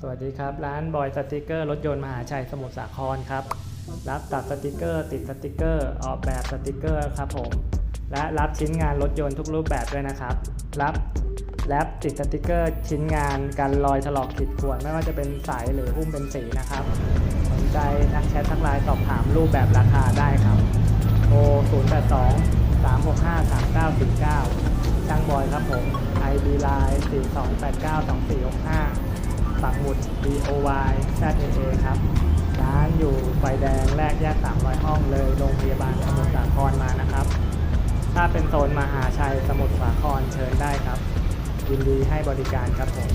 สวัสดีครับ ร้านบอยสติกเกอร์รถยนต์มหาชัยสมุทรสาครครับ รับตัดสติกเกอร์ ติดสติกเกอร์ ออกแบบสติกเกอร์ครับผม และรับชิ้นงานรถยนต์ทุกรูปแบบด้วยนะครับ รับแรปติดสติกเกอร์ ชิ้นงานกันรอยถลอกขีดข่วนไม่ว่าจะเป็นสายหรือหุ้มเป็นสีนะครับ สนใจทักแชททักไลน์สอบถามรูปแบบราคาได้ครับโทร082 365 3949ช่างบอยครับผม ID Line 4289 2 4 6 ปักหมุด BOY ZAA ครับ ร้านอยู่ไฟแดงแรกแยก300 ห้องเลยโรงพยาบาลสมุทรสาครมานะครับ ถ้าเป็นโซนมหาชัยสมุทรสาครเชิญได้ครับ ยินดีให้บริการครับผม